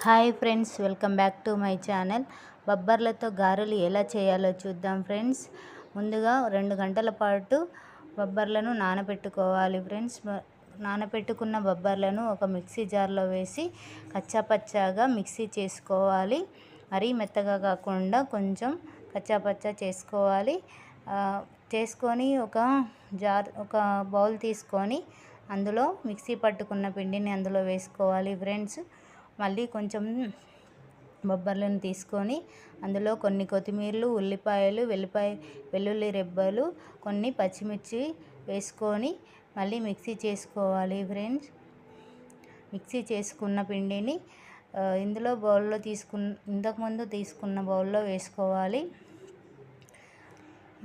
Hi friends welcome back to my channel. బొబ్బర్లతో గారెలు ఎలా చేయాలో చూద్దాం ఫ్రెండ్స్. ముందుగా రెండు గంటల పాటు బొబ్బర్లను నానబెట్టుకోవాలి ఫ్రెండ్స్. నానబెట్టుకున్న బొబ్బర్లను ఒక మిక్సీ జార్లో వేసి కచ్చాపచ్చాగా మిక్సీ చేసుకోవాలి. మరీ మెత్తగా కాకుండా కొంచెం కచ్చాపచ్చా చేసుకోవాలి. చేసుకొని ఒక జార్ ఒక బౌల్ తీసుకొని అందులో మిక్సీ పట్టుకున్న పిండిని అందులో వేసుకోవాలి ఫ్రెండ్స్. మళ్ళీ కొంచెం బొబ్బర్లను తీసుకొని అందులో కొన్ని కొత్తిమీరలు ఉల్లిపాయలు వెల్లిపాయ వెల్లుల్లి రెబ్బలు కొన్ని పచ్చిమిర్చి వేసుకొని మళ్ళీ మిక్సీ చేసుకోవాలి ఫ్రెండ్స్. మిక్సీ చేసుకున్న పిండిని ఇందులో బౌల్లో తీసుకున్న ఇంతకుముందు తీసుకున్న బౌల్లో వేసుకోవాలి.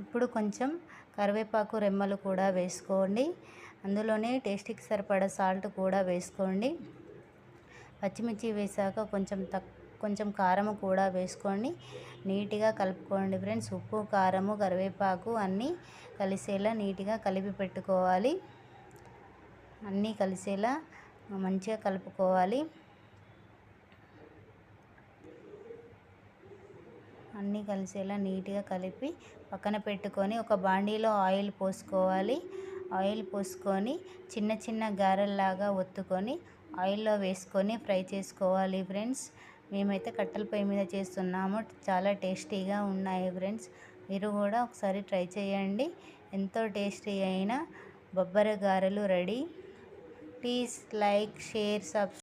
ఇప్పుడు కొంచెం కరివేపాకు రెమ్మలు కూడా వేసుకోండి. అందులోనే టేస్ట్కి సరిపడా సాల్ట్ కూడా వేసుకోండి. పచ్చిమిర్చి వేసాక కొంచెం తక్ కొంచెం కారం కూడా వేసుకోండి నీట్గా కలుపుకోండి ఫ్రెండ్స్. ఉప్పు కారము కరివేపాకు అన్నీ కలిసేలా నీట్గా కలిపి పెట్టుకోవాలి. అన్నీ కలిసేలా మంచిగా కలుపుకోవాలి. అన్నీ కలిసేలా నీట్గా కలిపి పక్కన పెట్టుకొని ఒక బాండీలో ఆయిల్ పోసుకోవాలి. ఆయిల్ పోసుకొని చిన్న చిన్న గారెల్లాగా ఒత్తుకొని ఆయిల్లో వేసుకొని ఫ్రై చేసుకోవాలి ఫ్రెండ్స్. మేమైతే కట్టెల పొయ్యి మీద చేస్తున్నాము. చాలా టేస్టీగా ఉన్నాయి ఫ్రెండ్స్. మీరు కూడా ఒకసారి ట్రై చేయండి. ఎంతో టేస్టీ అయిన బొబ్బర గారెలు ready. Please like share subscribe